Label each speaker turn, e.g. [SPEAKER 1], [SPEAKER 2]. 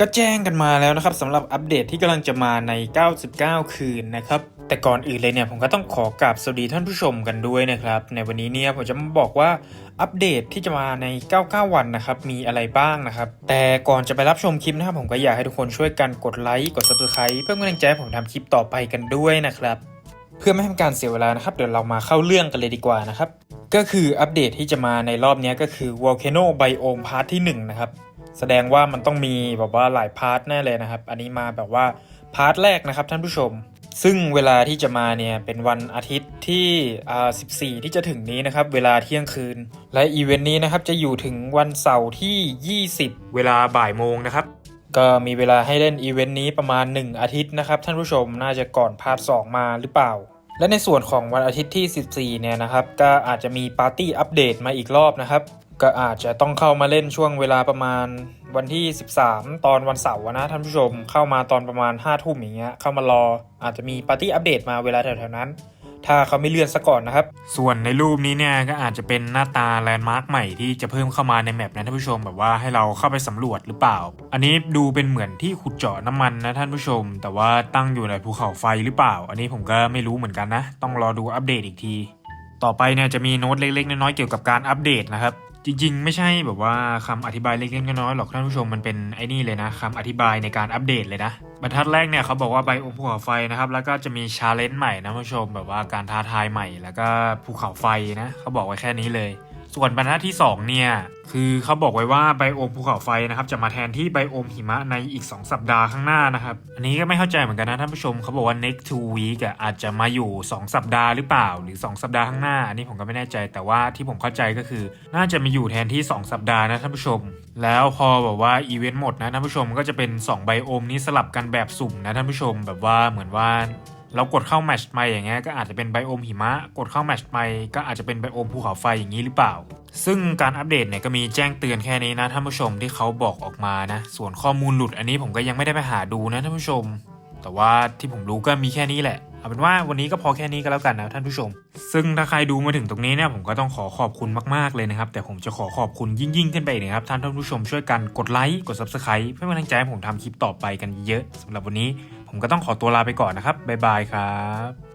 [SPEAKER 1] ก็แจ้งกันมาแล้วนะครับสำหรับอัปเดตที่กำลังจะมาใน 99 คืนนะครับแต่ก่อนอื่นเลยเนี่ยผมก็ต้องขอกราบสวัสดีท่านผู้ชมกันด้วยนะครับในวันนี้เนี่ยผมจะมาบอกว่าอัปเดตที่จะมาใน 99 วันนะครับมีอะไรบ้างนะครับแต่ก่อนจะไปรับชมคลิปนะครับผมก็อยากให้ทุกคนช่วยกันกดไลค์กด subscribe เพื่อเป็นกำลังใจให้ผมทำคลิปต่อไปกันด้วยนะครับเพื่อไม่ให้การเสียเวลานะครับเดี๋ยวเรามาเข้าเรื่องกันเลยดีกว่านะครับก็คืออัปเดตที่จะมาในรอบนี้ก็คือ Volcano Biome Part ที่1นะครับ แสดงว่ามันต้องมีแบบว่าหลายพาร์ทแน่เลยนะครับ อันนี้มาแบบว่าพาร์ทแรกนะครับท่านผู้ชม ซึ่งเวลาที่จะมาเนี่ยเป็นวันอาทิตย์ที่อ่า14 ที่จะถึงนี้นะครับ เวลาเที่ยงคืน และอีเวนต์นี้นะครับจะอยู่ถึงวันเสาร์ที่ 20 เวลาบ่ายโมงนะครับ ก็มีเวลาให้เล่นอีเวนต์นี้ประมาณ 1 อาทิตย์นะครับ ท่านผู้ชมน่าจะก่อนพาร์ท2มาหรือเปล่าและในส่วนของวันอาทิตย์ที่ 14 เนี่ยนะครับ ก็อาจจะมีปาร์ตี้อัปเดตมาอีกรอบนะครับ ก็อาจจะต้องเข้ามาเล่นช่วงเวลาประมาณวันที่ 13 ตอนวันเสาร์นะท่านผู้ชมเข้ามาตอนประมาณ5ทุ่มอย่างเงี้ยเข้ามารออาจจะมีปาร์ตี้อัปเดตมาเวลาแถวๆนั้น ถ้าเขาไม่เลื่อนซะก่อนนะครับ ส่วนในรูปนี้เนี่ยก็อาจจะเป็นหน้าตาแลนด์มาร์คใหม่ที่จะเพิ่มเข้ามาในแมปนะท่านผู้ชมแบบว่าให้เราเข้าไปสำรวจหรือเปล่า อันนี้ดูเป็นเหมือนที่ขุดเจาะน้ำมันนะท่านผู้ชม แต่ว่าตั้งอยู่ในภูเขาไฟหรือเปล่า อันนี้ผมก็ไม่รู้เหมือนกันนะ ต้องรอดูอัปเดตอีกที ต่อไปเนี่ยจะมีโน้ตเล็กๆน้อยๆเกี่ยวกับการอัปเดตนะครับ จริงๆ ไม่ใช่แบบว่าคำอธิบายเล็กๆน้อยๆหรอกท่านผู้ชมมันเป็นไอ้นี่เลยนะคำอธิบายในการอัปเดตเลยนะบรรทัดแรกเนี่ยเขาบอกว่าไบโอมภูเขาไฟนะครับแล้วก็จะมีชาเลนจ์ใหม่นะท่านผู้ชมแบบว่าการท้าทายใหม่ แล้วก็ภูเขาไฟนะเขาบอกไว้แค่นี้เลย ส่วนบรรทัดที่ 2 เนี่ย คือเขาบอกไว้ว่าไบโอมภูเขาไฟนะครับ จะมาแทนที่ไบโอมหิมะในอีก 2 สัปดาห์ข้างหน้านะครับ อันนี้ก็ไม่เข้าใจเหมือนกันนะท่านผู้ชมเขาบอกว่า next two week อะอาจจะมาอยู่ 2 สัปดาห์หรือเปล่า หรือ 2 สัปดาห์ข้างหน้า อันนี้ผมก็ไม่แน่ใจแต่ว่าที่ผมเข้าใจก็คือ น่าจะมาอยู่แทนที่ 2 สัปดาห์นะท่านผู้ชม แล้วพอแบบว่าอีเวนต์หมดนะท่านผู้ชมก็จะเป็น2ไบโอมนี้สลับกันแบบสุ่มนะท่านผู้ชมแบบว่าเหมือนว่า เรากดเข้าแมชไปอย่างเงี้ยก็อาจจะเป็นไบโอมหิมะ กดเข้าแมชไปก็อาจจะเป็นไบโอมภูเขาไฟอย่างนี้หรือเปล่า ซึ่งการอัปเดตเนี่ยก็มีแจ้งเตือนแค่นี้นะท่านผู้ชมที่เขาบอกออกมานะ ส่วนข้อมูลหลุดอันนี้ผมก็ยังไม่ได้ไปหาดูนะท่านผู้ชม แต่ว่าที่ผมรู้ก็มีแค่นี้แหละ เอาเป็นว่าวันนี้ก็พอแค่นี้ก็แล้วกันนะท่านผู้ชม ซึ่งถ้าใครดูมาถึงตรงนี้เนี่ยผมก็ต้องขอขอบคุณมากๆเลยนะครับ แต่ผมจะขอขอบคุณยิ่งๆขึ้นไปอีกนะครับท่านท่านผู้ชมช่วยกันกดไลค์กด s u b สไครต์เพื่อเป็นกำลังใจให้ผมทำคลิปต่อไปกันเยอะสำหรับวันนี้ ผมก็ต้องขอตัวลาไปก่อนนะครับบ๊ายบายครับ